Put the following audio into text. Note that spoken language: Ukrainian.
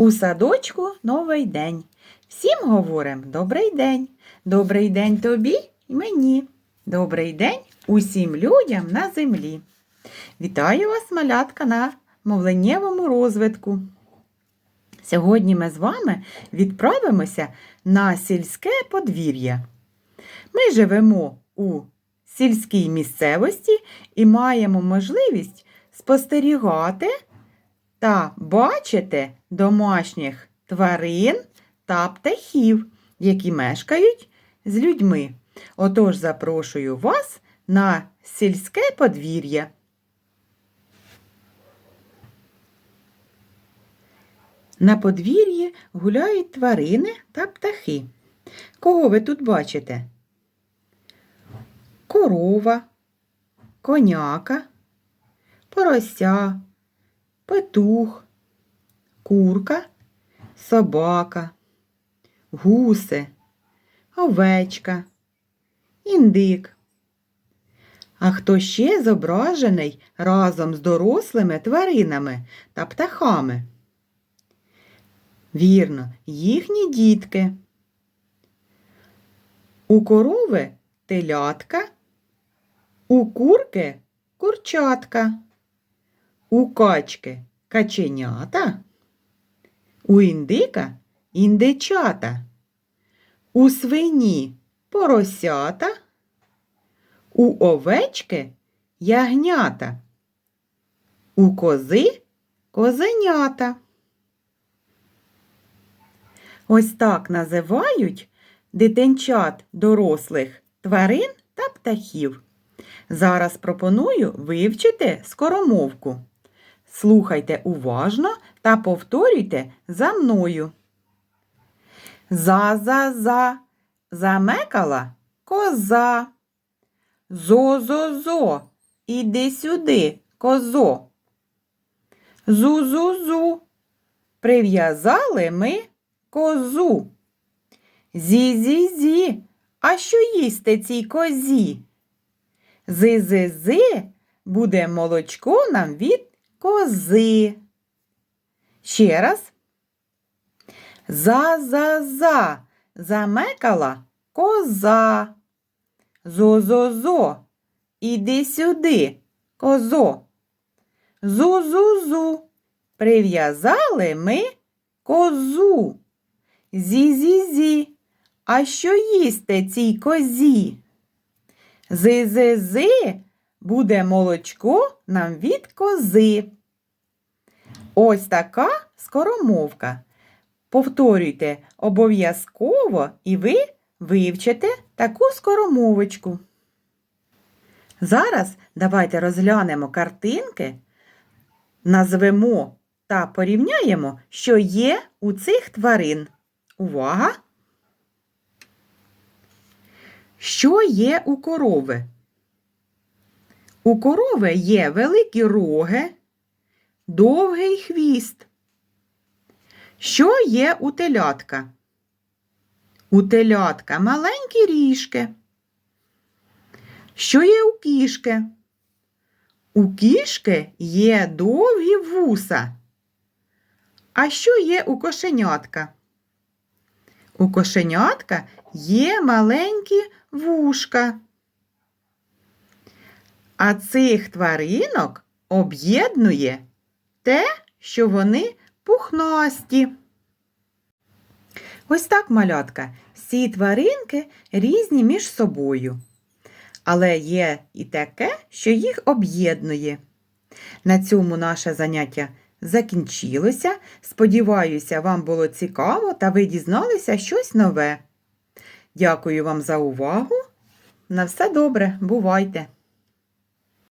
У садочку новий день. Всім говоримо добрий день. Добрий день тобі і мені. Добрий день усім людям на землі. Вітаю вас, малятка, на мовленнєвому розвитку. Сьогодні ми з вами відправимося на сільське подвір'я. Ми живемо у сільській місцевості і маємо можливість спостерігати та бачите домашніх тварин та птахів, які мешкають з людьми. Отож запрошую вас на сільське подвір'я. На подвір'ї гуляють тварини та птахи. Кого ви тут бачите? Корова, коняка, порося, петух, курка, собака, гуси, овечка, індик. А хто ще зображений разом з дорослими тваринами та птахами? Вірно, їхні дітки. У корови телятка, у курки курчатка. У качки каченята, у індика індичата, у свині поросята, у овечки ягнята, у кози козенята. Ось так називають дитинчат дорослих тварин та птахів. Зараз пропоную вивчити скоромовку. Слухайте уважно та повторюйте за мною. За-за-за замекала коза. Зо-зо-зо, іди сюди, козо. Зу-зу-зу, прив'язали ми козу. Зі-зі-зі, а що їсти цій козі? Зи-зи-зи, буде молочко нам від кози. Ще раз. За-за-за, замекала коза. Зо-зо-зо, іди сюди, козо. Зу-зу-зу, прив'язали ми козу. Зі-зі-зі, а що їсти цій козі? Зи-зи-зи, буде молочко нам від кози. Ось така скоромовка. Повторюйте обов'язково і ви вивчите таку скоромовочку. Зараз давайте розглянемо картинки, назвемо та порівняємо, що є у цих тварин. Увага! Що є у корови? У корови є великі роги, довгий хвіст. Що є у телятка? У телятка маленькі ріжки. Що є у кішки? У кішки є довгі вуса. А що є у кошенятка? У кошенятка є маленькі вушка. А цих тваринок об'єднує те, що вони пухнасті. Ось так, малятка, всі тваринки різні між собою. Але є і таке, що їх об'єднує. На цьому наше заняття закінчилося. Сподіваюся, вам було цікаво та ви дізналися щось нове. Дякую вам за увагу. На все добре, бувайте!